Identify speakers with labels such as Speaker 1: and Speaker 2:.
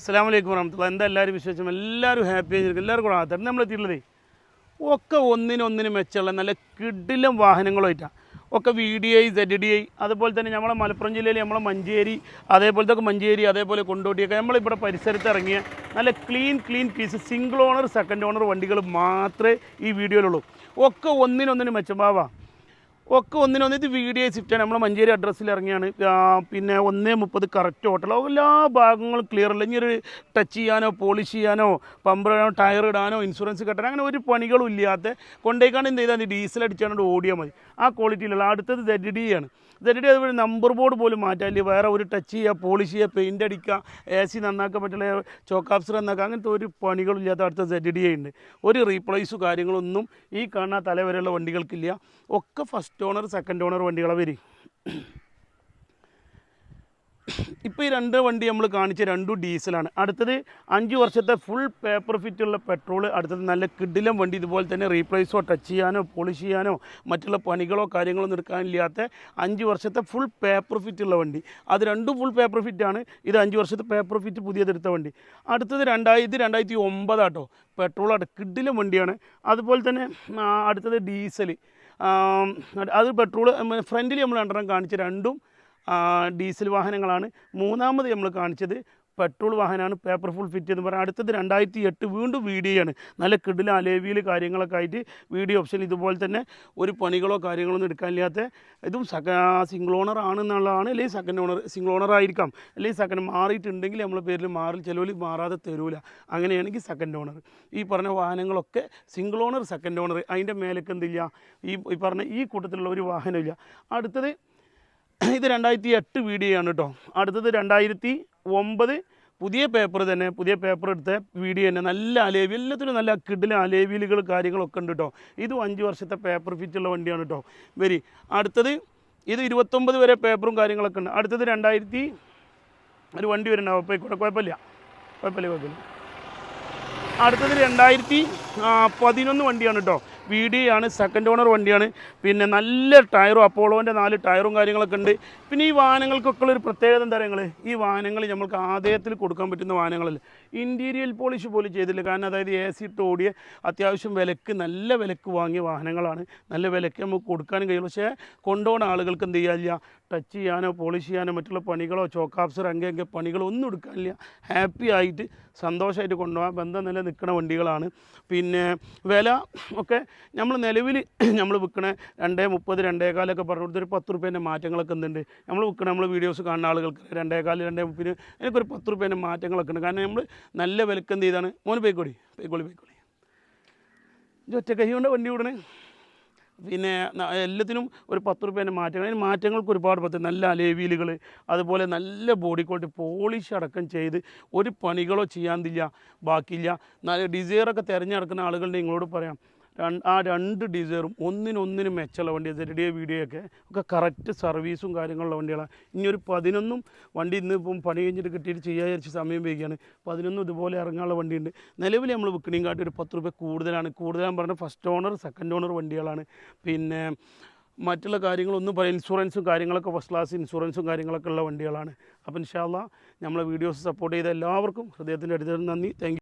Speaker 1: അസ്സാം വലൈക്കും വറഹമത്തുള്ള എന്താ എല്ലാവരും വിശേഷം? എല്ലാവരും ഹാപ്പി ആയിരിക്കും എല്ലാവർക്കും നമ്മൾ എത്തിയിട്ടുള്ളതേ ഒക്കെ ഒന്നിനൊന്നിന് മെച്ചമുള്ള നല്ല കിടിലം വാഹനങ്ങളുമായിട്ടാണ് ഒക്കെ V D I Z D I അതുപോലെ തന്നെ നമ്മളെ മലപ്പുറം ജില്ലയിൽ നമ്മളെ മഞ്ചേരി അതേപോലത്തെ മഞ്ചേരി അതേപോലെ കൊണ്ടോട്ടിയൊക്കെ നമ്മളിവിടെ പരിസരത്ത് ഇറങ്ങിയ നല്ല clean clean piece single owner second owner വണ്ടികൾ മാത്രമേ ഈ വീഡിയോയിലുള്ളൂ. ഒക്കെ ഒന്നിനൊന്നിന് മെച്ചമാവാം ഒക്കെ ഒന്നിനൊന്ന് ഇത് വി ഡി ഐ സ്വിഫ്റ്റാണ് നമ്മൾ മഞ്ചേരി അഡ്രസ്സിൽ ഇറങ്ങിയാണ് പിന്നെ ഒന്നേ മുപ്പത് കറക്റ്റ് ഹോട്ടൽ എല്ലാ ഭാഗങ്ങളും ക്ലിയർ അല്ല. ഇനി ഒരു ടച്ച് ചെയ്യാനോ പോളിഷ് ചെയ്യാനോ പമ്പറാനോ ടയർ ഇടാനോ ഇൻഷുറൻസ് കെട്ടാനോ അങ്ങനെ ഒരു പണികളും ഇല്ലാത്ത കൊണ്ടേക്കാണ് എന്ത് ചെയ്താൽ ഡീസൽ അടിച്ചാണ്ട് ഓടിയാൽ മതി. ആ ക്വാളിറ്റിയിലുള്ള അടുത്തത് സെഡ് ഡി ആണ്. സെഡ് ഡി അതുപോലെ നമ്പർ ബോർഡ് പോലും മാറ്റാനില്ല വേറെ ഒരു ടച്ച് ചെയ്യുക പോളിഷ് ചെയ്യുക പെയിന്റ് അടിക്കുക എ സി നന്നാക്കാൻ പറ്റില്ല ചോക്കാപ്സർ നന്നാക്കുക അങ്ങനത്തെ ഒരു പണികളും ഇല്ലാത്ത അടുത്ത സെഡ് ഡി ഉണ്ട്. ഒരു റീപ്ലേസും കാര്യങ്ങളൊന്നും ഈ കാണുന്ന തലവരെയുള്ള വണ്ടികൾക്കില്ല. ഒക്കെ ഫസ്റ്റ് ഓണർ സെക്കൻഡ് ഓണർ വണ്ടികളെ വരും. ഇപ്പോൾ ഈ രണ്ട് വണ്ടി നമ്മൾ കാണിച്ച രണ്ടും ഡീസലാണ്. അടുത്തത് അഞ്ച് വർഷത്തെ ഫുൾ പേപ്പർ ഫിറ്റ് ഉള്ള പെട്രോൾ അടുത്തത് നല്ല കിഡിലം വണ്ടി ഇതുപോലെ തന്നെ റീപ്ലേസോ ടച്ച് ചെയ്യാനോ പോളിഷ് ചെയ്യാനോ മറ്റുള്ള പണികളോ കാര്യങ്ങളോ നിൽക്കാനില്ലാത്ത അഞ്ച് വർഷത്തെ ഫുൾ പേപ്പർ ഫിറ്റ് ഉള്ള വണ്ടി. അത് രണ്ടും ഫുൾ പേപ്പർ ഫിറ്റ് ആണ്. ഇത് അഞ്ച് വർഷത്തെ പേപ്പർ ഫിറ്റ് പുതിയതെടുത്ത വണ്ടി. അടുത്തത് രണ്ടായിരത്തി രണ്ടായിരത്തി ഒമ്പതാട്ടോ. പെട്രോൾ കിഡിലം വണ്ടിയാണ്. അതുപോലെ തന്നെ അടുത്തത് ഡീസൽ അത് പെട്രോൾ ഫ്രണ്ടിൽ നമ്മൾ രണ്ടെണ്ണം കാണിച്ച രണ്ടും ഡീസൽ വാഹനങ്ങളാണ്. മൂന്നാമത് നമ്മൾ കാണിച്ചത് പെട്രോൾ വാഹനമാണ് പേപ്പർ ഫുൾ ഫിറ്റ് എന്ന് പറഞ്ഞാൽ അടുത്തത് രണ്ടായിരത്തി എട്ട് വീണ്ടും വീഡിയോ ആണ്. നല്ല കിടില അലേവിയിൽ കാര്യങ്ങളൊക്കെ ആയിട്ട് വീഡിയോ ഓപ്ഷൻ ഇതുപോലെ തന്നെ ഒരു പണികളോ കാര്യങ്ങളോ ഒന്നും എടുക്കാനില്ലാത്ത ഇതും സക സിംഗിൾ ഓണർ ആണെന്നുള്ളതാണ്. അല്ലെങ്കിൽ സെക്കൻഡ് ഓണർ സിംഗിൾ ഓണർ ആയിരിക്കാം. അല്ലെങ്കിൽ സെക്കൻഡ് മാറിയിട്ടുണ്ടെങ്കിൽ നമ്മളെ പേരിൽ മാറി ചിലവിൽ മാറാതെ തരൂല. അങ്ങനെയാണെങ്കിൽ സെക്കൻഡ് ഓണർ ഈ പറഞ്ഞ വാഹനങ്ങളൊക്കെ സിംഗിൾ ഓണർ സെക്കൻഡ് ഓണർ അതിന്റെ മേലേക്ക് എന്തില്ല? ഈ പറഞ്ഞ ഈ കൂട്ടത്തിലുള്ള ഒരു വാഹനമില്ല. അടുത്തത് ഇത് രണ്ടായിരത്തി എട്ട് വീഡിയോ ആണ് കേട്ടോ അടുത്തത് രണ്ടായിരത്തി ഒമ്പത് പുതിയ പേപ്പർ തന്നെ. പുതിയ പേപ്പർ എടുത്ത വീഡിയോ തന്നെ. നല്ല അലേവി എല്ലാത്തിനും നല്ല കിഡിലെ അലേവിലുകൾ കാര്യങ്ങളൊക്കെ ഉണ്ട് കേട്ടോ ഇതും അഞ്ച് വർഷത്തെ പേപ്പർ ഫിറ്റുള്ള വണ്ടിയാണ് കേട്ടോ വരി. അടുത്തത് ഇത് ഇരുപത്തൊമ്പത് വരെ പേപ്പറും കാര്യങ്ങളൊക്കെ ഉണ്ട്. അടുത്തത് രണ്ടായിരത്തി ഒരു വണ്ടി വരുന്നുണ്ടാവും അപ്പോൾ ഇവിടെ കുഴപ്പമില്ല. കുഴപ്പമില്ല കുഴപ്പമില്ല. അടുത്തത് രണ്ടായിരത്തി പതിനൊന്ന് വണ്ടിയാണ് കേട്ടോ വി ഡി ആണ് സെക്കൻഡ് ഓണർ വണ്ടിയാണ്. പിന്നെ നല്ല ടയറും അപ്പോളോന്റെ നാല് ടയറും കാര്യങ്ങളൊക്കെ ഉണ്ട്. പിന്നെ ഈ വാഹനങ്ങൾക്കൊക്കെ ഉള്ളൊരു പ്രത്യേകത എന്താ പറയുക ഈ വാഹനങ്ങൾ നമ്മൾക്ക് ആദായത്തിൽ കൊടുക്കാൻ പറ്റുന്ന വാഹനങ്ങളല്ല. ഇന്റീരിയൽ പോളിഷ് പോലും ചെയ്തില്ല കാരണം അതായത് എ സി ഇട്ട് ഓടിയ അത്യാവശ്യം വിലക്ക് നല്ല വിലക്ക് വാങ്ങിയ വാഹനങ്ങളാണ്. നല്ല വിലക്ക് നമുക്ക് കൊടുക്കാനും കഴിയും. പക്ഷേ കൊണ്ടുപോകുന്ന ആളുകൾക്ക് എന്ത് ചെയ്യാനില്ല ടച്ച് ചെയ്യാനോ പോളിഷ് ചെയ്യാനോ മറ്റുള്ള പണികളോ ചോക്കാപ്സർ അങ്ങനെയൊക്കെ അങ്ങേ പണികളോ ഒന്നും എടുക്കാനില്ല ഹാപ്പി ആയിട്ട് സന്തോഷമായിട്ട് കൊണ്ടുപോകാൻ ബന്ധം നില നിൽക്കുന്ന വണ്ടികളാണ്. പിന്നെ വില ഒക്കെ നമ്മൾ നിലവിൽ നമ്മൾ വിൽക്കണ രണ്ടേ മുപ്പത് രണ്ടേകാലൊക്കെ പറഞ്ഞു കൊടുത്തൊരു പത്ത് റുപ്യേന്റെ മാറ്റങ്ങളൊക്കെ എന്തുണ്ട് നമ്മൾ വിൽക്കണ നമ്മൾ വീഡിയോസ് കാണുന്ന ആളുകൾക്ക് രണ്ടേകാൽ രണ്ടേ മുപ്പതിന് എനിക്കൊരു പത്ത് റുപ്യേന്റെ മാറ്റങ്ങളൊക്കെ ഉണ്ട് കാരണം നമ്മൾ നല്ല വിലക്ക് എന്ത് ചെയ്താണ്? മോന് പോയിക്കോടി പോയിക്കോളി പോയിക്കോളി. ഒറ്റ കൈ കൊണ്ട് വണ്ടി വിടണേ പിന്നെ എല്ലാത്തിനും ഒരു പത്ത് റുപ്യേന്റെ മാറ്റങ്ങൾ. അതിന് മാറ്റങ്ങൾക്ക് ഒരുപാട് പത്ത് നല്ല അലേവീലുകൾ അതുപോലെ നല്ല ബോഡി ക്വാളിറ്റി പോളിഷ് അടക്കം ചെയ്ത് ഒരു പണികളോ ചെയ്യാതില്ല ബാക്കിയില്ല. നല്ല ഡിസൈറൊക്കെ തിരഞ്ഞെടുക്കുന്ന ആളുകളുടെ നിങ്ങളോട് പറയാം. ആ രണ്ട് ഡിസൈറും ഒന്നിനൊന്നിനും മെച്ചമുള്ള വണ്ടി സെറ്റഡിയ വീഡിയോ ഒക്കെ കറക്റ്റ് സർവീസും കാര്യങ്ങളുള്ള വണ്ടികളാണ് ഇനി ഒരു പതിനൊന്നും വണ്ടി ഇന്ന് ഇപ്പം പണി കഴിഞ്ഞിട്ട് കിട്ടിയിട്ട് ചെയ്യാൻ വിചാരിച്ച് സമയം വൈകിയാണ്. പതിനൊന്നും ഇതുപോലെ ഇറങ്ങാനുള്ള വണ്ടിയുണ്ട്. നിലവിൽ നമ്മൾ വിൽക്കണേയും കാട്ടി ഒരു പത്ത് രൂപ കൂടുതലാണ്. കൂടുതലാണ് പറഞ്ഞ ഫസ്റ്റ് ഓണർ സെക്കൻഡ് ഓണർ വണ്ടികളാണ്. പിന്നെ മറ്റുള്ള കാര്യങ്ങളൊന്നും പറയാം ഇൻഷുറൻസും കാര്യങ്ങളൊക്കെ ഫസ്റ്റ് ക്ലാസ് ഇൻഷുറൻസും കാര്യങ്ങളൊക്കെ ഉള്ള വണ്ടികളാണ്. അപ്പോൾ ഇൻഷാല്ല നമ്മളെ വീഡിയോസ് സപ്പോർട്ട് ചെയ്ത എല്ലാവർക്കും ഹൃദയത്തിന്റെ അടുത്ത് നന്ദി. താങ്ക്